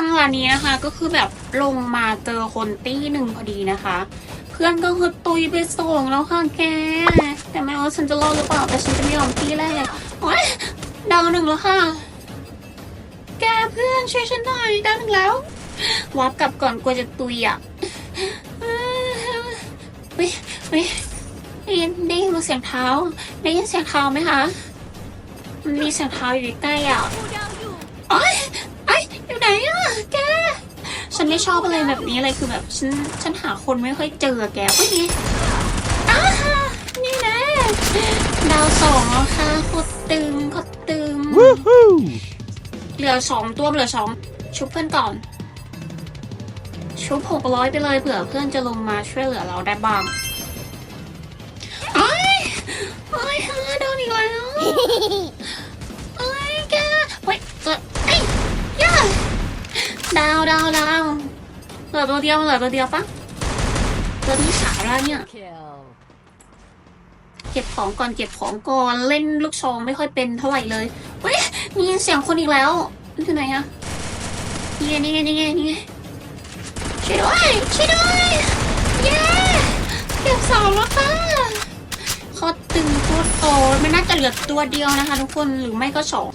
จังหวะนี้นะคะก็คือแบบลงมาเจอคนตี้หนึ่งพอดีนะคะ เพื่อนก็คือตุยไปส่งแล้วค่ะแก แต่ไม่ว่าฉันจะรอดหรือเปล่าแต่ฉันจะไม่ยอมที่แรกโอ๊ยดาวหนึ่งแล้วค่ะ แกเพื่อนช่วยฉันหน่อยดาวหนึ่งแล้ววับกลับก่อนกลัวจะตุยอะเฮ้ยเฮ้ยได้ยินได้ยินเสียงเท้าได้ยินเสียงเท้าไหมคะมันมีเสียงเท้าอยู่ใกล้อะโอ๊ยไอ้ยอยู่ไหนอะแก ฉัน ไม่ชอบอะไรแบบนี้เลยคือแบบฉันฉันหาคนไม่ค่อยเจอแกอุ้ยนี่อ้านี่แน่ดาวสองแล้วค่ะโคตรตึงโคตรตึง Woohoo! เหลือสองตัวเหลือสองชุบเพื่อนก่อน ชุบหกร้อยไปเลยเผื่อเพื่อนจะลงมาช่วยเหลือเราได้บ้างไอ้ยไอ้ยฮะโดนอีกแล้วไอ้ยแกเฮ้ยเจอไอ้ยย่าดาวดาวดาว เหลือตัวเดียวเหลือตัวเดียวปะตัวที่สามแล้วเนี่ยเก็บของก่อนเก็บของก่อนเล่นลูกซองไม่ค่อยเป็นเท่าไหร่เลยเฮ้ยมีเสียงคนอีกแล้วนี่คือไหนอะนี่ไงนี่ไงนี่ไงนี่ไงช่วยด้วยช่วยด้วยเย้เก็บสองแล้วค่ะโคตรตึงโคตรโตมันน่าจะเหลือตัวเดียวนะคะทุกคนหรือไม่ก็สอง